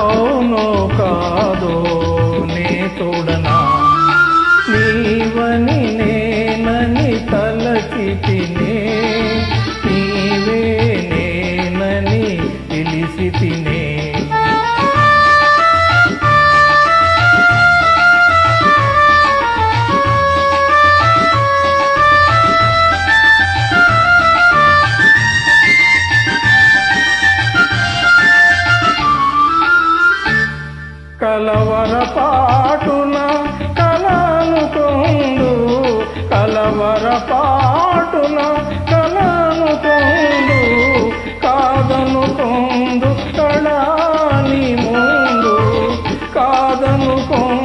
Oh. కలవర పాటున కలనుకొండు కలవర పాటున కలనుకొండు కాదనుకొండు కళాని ముందు. కాదనుకొండు